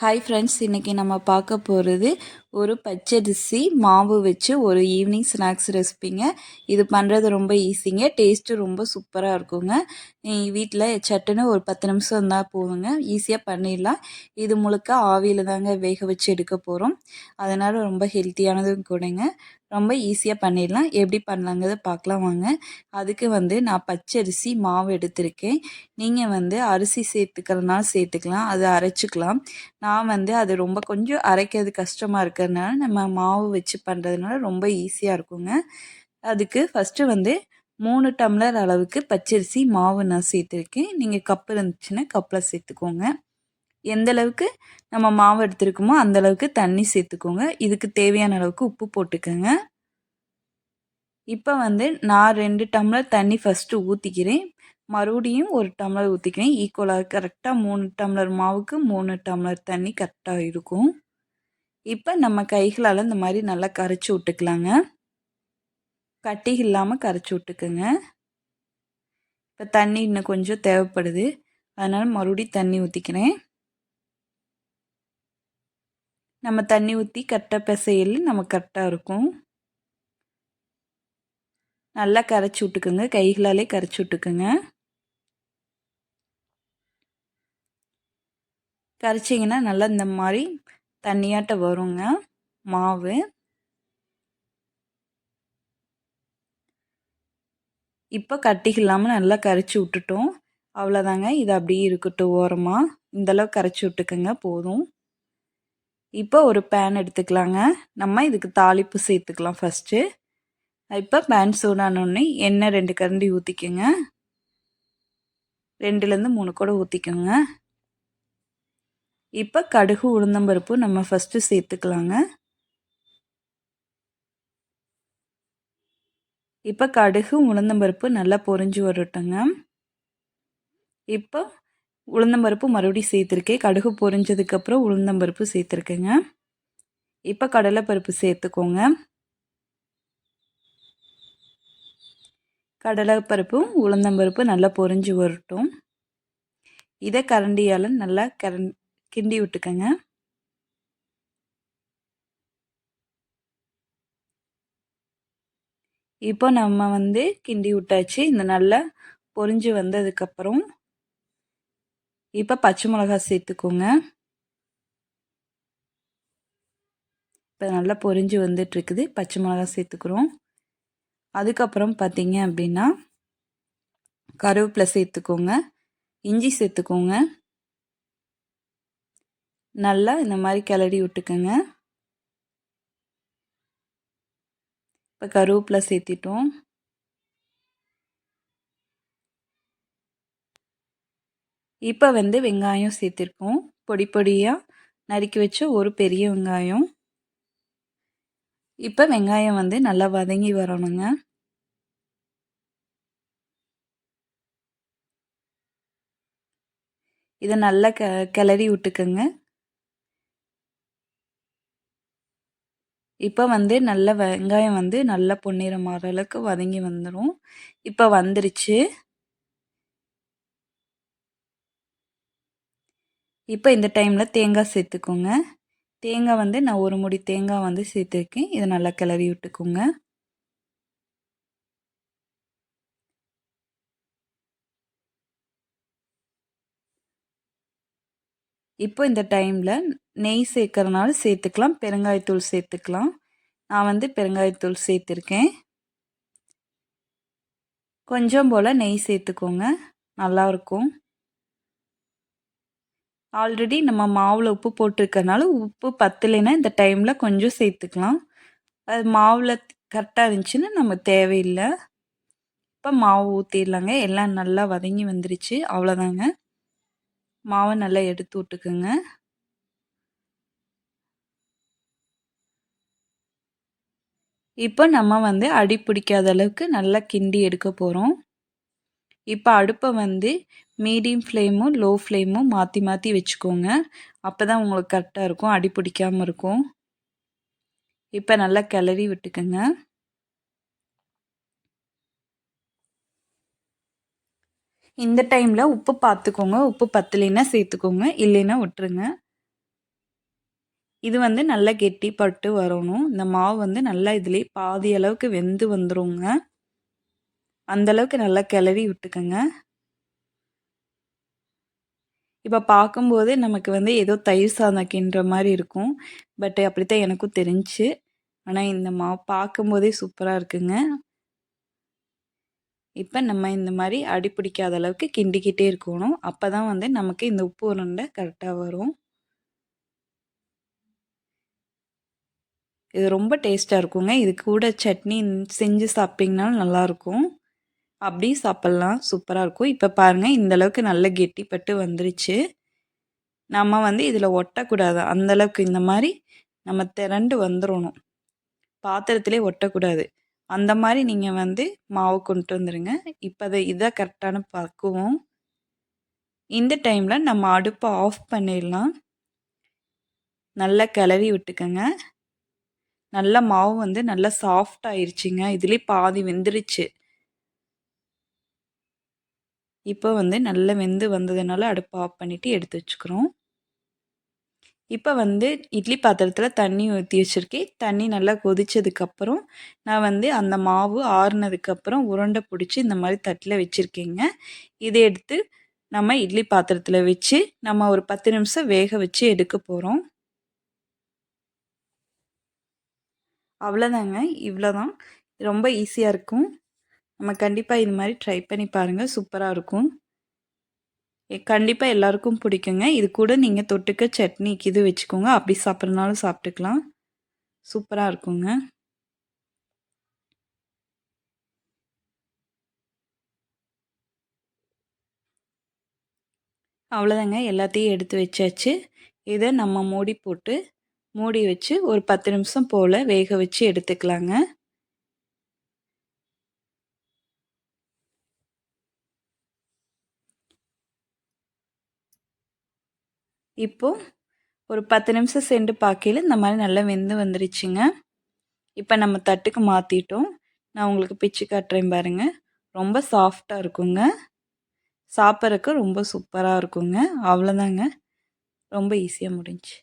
Hi friends இன்றைக்கி நம்ம பார்க்க போகிறது ஒரு பச்சரிசி மாவு வச்சு ஒரு ஈவினிங் ஸ்நாக்ஸ் ரெசிபிங்க இது பண்ணுறது ரொம்ப ஈஸிங்க டேஸ்ட்டு ரொம்ப சூப்பராக இருக்குங்க. வீட்டில் சட்டுன்னு ஒரு பத்து நிமிஷம் இருந்தால் போதுங்க. ஈஸியாக பண்ணிடலாம். இது முழுக்க ஆவியில் தாங்க வேக வச்சு எடுக்க போகிறோம் அதனால் ரொம்ப ஹெல்த்தியானதும் கூடங்க. ரொம்ப ஈஸியாக பண்ணிடலாம். எப்படி பண்ணலாங்கிறத பார்க்கலாம் வாங்க. அதுக்கு வந்து நான் பச்சரிசி மாவு எடுத்திருக்கேன். நீங்கள் வந்து அரிசி சேர்த்துக்கிறனால சேர்த்துக்கலாம். அதை அரைச்சிக்கலாம். நான் வந்து அது ரொம்ப கொஞ்சம் அரைக்கிறது கஷ்டமாக இருக்கிறதுனால நம்ம மாவு வச்சு பண்ணுறதுனால ரொம்ப ஈஸியாக இருக்குங்க. அதுக்கு ஃபஸ்ட்டு வந்து மூணு டம்ளர் அளவுக்கு பச்சரிசி மாவு நான் சேர்த்துருக்கேன். நீங்கள் கப்பு இருந்துச்சுன்னா கப்பில் சேர்த்துக்கோங்க. எந்த அளவுக்கு நம்ம மாவு எடுத்துருக்கோமோ அந்த அளவுக்கு தண்ணி சேர்த்துக்கோங்க. இதுக்கு தேவையான அளவுக்கு உப்பு போட்டுக்கோங்க. இப்போ வந்து நான் ரெண்டு டம்ளர் தண்ணி ஃபஸ்ட்டு ஊற்றிக்கிறேன் மறுபடியும் ஒரு டம்ளர் ஊற்றிக்கிறேன் ஈக்குவலாக கரெக்டாக மூணு டம்ளர் மாவுக்கு மூணு டம்ளர் தண்ணி கரெக்டாக இருக்கும். இப்போ நம்ம கைகளால் இந்த மாதிரி நல்லா கரைச்சி விட்டுக்கலாங்க. கட்டி இல்லாமல் கரைச்சி விட்டுக்குங்க. இப்போ தண்ணி இன்னும் கொஞ்சம் தேவைப்படுது. அதனால் மறுபடியும் தண்ணி ஊற்றிக்கிறேன் நம்ம தண்ணி ஊற்றி கரெக்டாக பிசையில் நம்ம கரெக்டாக இருக்கும். நல்லா கரைச்சி விட்டுக்குங்க. கைகளாலே கரைச்சி விட்டுக்குங்க. கரைச்சிங்கன்னா நல்லா இந்த மாதிரி தண்ணியாட்ட வருங்க. மாவு. இப்போ கட்டிகள் இல்லாமல் நல்லா கரைச்சி விட்டுட்டோம். அவ்வளோதாங்க இது அப்படியே இருக்கட்டும் ஓரமாக இந்தளவு கரைச்சி விட்டுக்கோங்க. போதும். இப்போ ஒரு பேன் எடுத்துக்கலாங்க. நம்ம இதுக்கு தாளிப்பு சேர்த்துக்கலாம் ஃபஸ்ட்டு இப்போ பேன் சூடானோடனே எண்ணெய் ரெண்டு கரண்டி ஊற்றிக்கோங்க ரெண்டுலேருந்து மூணு கூட ஊற்றிக்கோங்க இப்போ கடுகு உளுந்தம்பருப்பு நம்ம ஃபஸ்ட்டு சேர்த்துக்கலாங்க. இப்போ கடுகு உளுந்தம்பருப்பு நல்லா பொறிஞ்சு வரட்டுங்க. இப்போ உளுந்தம்பருப்பு மறுபடியும் சேர்த்துருக்கேன். கடுகு பொரிஞ்சதுக்கப்புறம் உளுந்தம்பருப்பு சேர்த்துருக்கேங்க. இப்போ கடலைப்பருப்பு சேர்த்துக்கோங்க. கடலைப்பருப்பும் உளுந்தம்பருப்பு நல்லா பொரிஞ்சு வரட்டும். இதை கரண்டியால் நல்லா கரண் கிண்டி விட்டுக்கோங்க. இப்போ நம்ம வந்து கிண்டி விட்டாச்சு. இந்த நல்லா பொரிஞ்சு வந்ததுக்கப்புறம் இப்போ பச்சை மிளகா சேர்த்துக்கோங்க. இப்போ நல்லா பொரிஞ்சு வந்துட்டுருக்குது. பச்சை மிளகா சேர்த்துக்கிறோம். அதுக்கப்புறம் பார்த்தீங்க அப்படின்னா கருவேப்பிலை சேர்த்துக்கோங்க. இஞ்சி சேர்த்துக்கோங்க. நல்லா இந்த மாதிரி கிளறி விட்டுக்கோங்க. இப்போ கருவேப்பிலை சேர்த்திட்டோம். இப்போ வந்து வெங்காயம் சேர்த்துருக்கோம். பொடி பொடியாக நறுக்கி வச்ச ஒரு பெரிய வெங்காயம். இப்போ வெங்காயம் வந்து நல்லா வதங்கி வரணுங்க. இதை நல்லா க கிளறி விட்டுக்கோங்க. இப்போ வந்து நல்ல வெங்காயம் வந்து நல்லா பொன்னிறம் மாற அளவுக்கு வதங்கி வந்துடும் இப்போ வந்துருச்சு. இப்போ இந்த டைமில் தேங்காய் சேர்த்துக்கோங்க. தேங்காய் வந்து நான் ஒரு முடி தேங்காய் வந்து சேர்த்துருக்கேன். இதை நல்லா கிளறி விட்டுக்கோங்க. இப்போ இந்த டைமில் நெய் சேர்க்கறனால சேர்த்துக்கலாம். பெருங்காயத்தூள் சேர்த்துக்கலாம். நான் வந்து பெருங்காயத்தூள் சேர்த்துருக்கேன். கொஞ்சம் போல் நெய் சேர்த்துக்கோங்க. நல்லாயிருக்கும் ஆல்ரெடி நம்ம மாவில் உப்பு போட்டிருக்கறனால உப்பு பத்தலைன்னா இந்த டைமில் கொஞ்சம் சேர்த்துக்கலாம். அது மாவில் கரெக்டாக இருந்துச்சுன்னா நம்ம தேவையில்லை. இப்போ மாவு ஊற்றிடலாங்க எல்லாம் நல்லா வதங்கி வந்துருச்சு. அவ்வளோதாங்க மாவை நல்லா எடுத்து விட்டுக்குங்க. இப்போ நம்ம வந்து அடி பிடிக்காத அளவுக்கு நல்லா கிண்டி எடுக்க போகிறோம் இப்போ அடுப்பை வந்து மீடியம் ஃப்ளேமும் லோ ஃப்ளேமும் மாற்றி மாற்றி வச்சுக்கோங்க. அப்போ தான் உங்களுக்கு கரெக்டாக இருக்கும் அடி பிடிக்காமல் இருக்கும். இப்போ நல்லா கிளறி விட்டுக்கோங்க. இந்த டைமில் உப்பு பார்த்துக்கோங்க உப்பு பத்தலைன்னா சேர்த்துக்கோங்க இல்லைன்னா விட்டுருங்க. இது வந்து நல்லா கெட்டி பட்டு வரணும். இந்த மாவு வந்து நல்லா இதுலேயே பாதி அளவுக்கு வெந்து வந்துருங்க. அந்தளவுக்கு நல்லா கிளறி விட்டுக்கோங்க. இப்போ பார்க்கும்போது நமக்கு வந்து ஏதோ தயிர் சாதம் கிண்டுற மாதிரி இருக்கும். பட் அப்படித்தான் எனக்கும் தெரிஞ்சு. ஆனால் இந்த மாவு பார்க்கும்போதே சூப்பராக இருக்குங்க. இப்போ நம்ம இந்த மாதிரி அடி பிடிக்காத அளவுக்கு கிண்டிக்கிட்டே இருக்கணும். அப்போ தான் வந்து நமக்கு இந்த உப்பு உருண்டை கரெக்டாக வரும். இது ரொம்ப டேஸ்ட்டாக இருக்குங்க. இது கூட சட்னி செஞ்சு சாப்பிட்டிங்கனாலும் நல்லாயிருக்கும். அப்படியும் சாப்பிட்லாம். சூப்பராக இருக்கும். இப்போ பாருங்கள் இந்தளவுக்கு நல்ல கெட்டிப்பட்டு வந்துருச்சு. நம்ம வந்து இதில் ஒட்டக்கூடாது. அந்தளவுக்கு இந்த மாதிரி நம்ம திரண்டு வந்துடணும் பாத்திரத்திலே ஒட்டக்கூடாது. அந்த மாதிரி நீங்கள் வந்து மாவு கொண்டு வந்துடுங்க இப்போ அதை இதாக கரெக்டான பக்குவோம். இந்த டைமில் நம்ம அடுப்பை ஆஃப் பண்ணிடலாம். நல்லா கிளறி விட்டுக்கோங்க. நல்ல மாவு வந்து நல்லா சாஃப்ட் ஆயிடுச்சுங்க இதுலேயே பாதி வெந்துருச்சு. இப்போ வந்து நல்லா வெந்து வந்ததுனால அடுப்பை ஆஃப் பண்ணிவிட்டு எடுத்து வச்சுக்கிறோம். இப்போ வந்து இட்லி பாத்திரத்தில் தண்ணி ஊற்றி வச்சுருக்கேன். தண்ணி நல்லா கொதித்ததுக்கப்புறம் நான் வந்து அந்த மாவு ஆறுனதுக்கப்புறம் உருண்டை பிடிச்சி இந்த மாதிரி தட்டில் வச்சுருக்கேங்க. இதை எடுத்து நம்ம இட்லி பாத்திரத்தில் வச்சு நம்ம ஒரு பத்து நிமிஷம் வேக வச்சு எடுக்க போகிறோம் அவ்வளோதாங்க. இவ்வளோதான். ரொம்ப ஈஸியாக இருக்கும். நம்ம கண்டிப்பாக இது மாதிரி ட்ரை பண்ணி பாருங்கள் சூப்பராக இருக்கும். கண்டிப்பாக எல்லாருக்கும் பிடிக்குங்க. இது கூட நீங்கள் தொட்டுக்க சட்னிக்கு இது வச்சுக்கோங்க. அப்படி சாப்பிட்றனாலும் சாப்பிட்டுக்கலாம். சூப்பராக இருக்குங்க. அவ்வளோதாங்க. எல்லாத்தையும் எடுத்து வச்சாச்சு. இதை நம்ம மூடி போட்டு மூடி வச்சு ஒரு பத்து நிமிஷம் போல் வேக வச்சு எடுத்துக்கலாங்க. இப்போது ஒரு பத்து நிமிஷம் சென்று பார்க்கையில் இந்த மாதிரி நல்லா வெந்து வந்துருச்சுங்க. இப்போ நம்ம தட்டுக்கு மாற்றிட்டோம் நான் உங்களுக்கு பிச்சு காட்டுறேன் பாருங்கள் ரொம்ப சாஃப்டாக இருக்குங்க. சாப்பிட்றதுக்கு ரொம்ப சூப்பராக இருக்குங்க. அவ்வளோதாங்க ரொம்ப ஈஸியாக முடிஞ்சு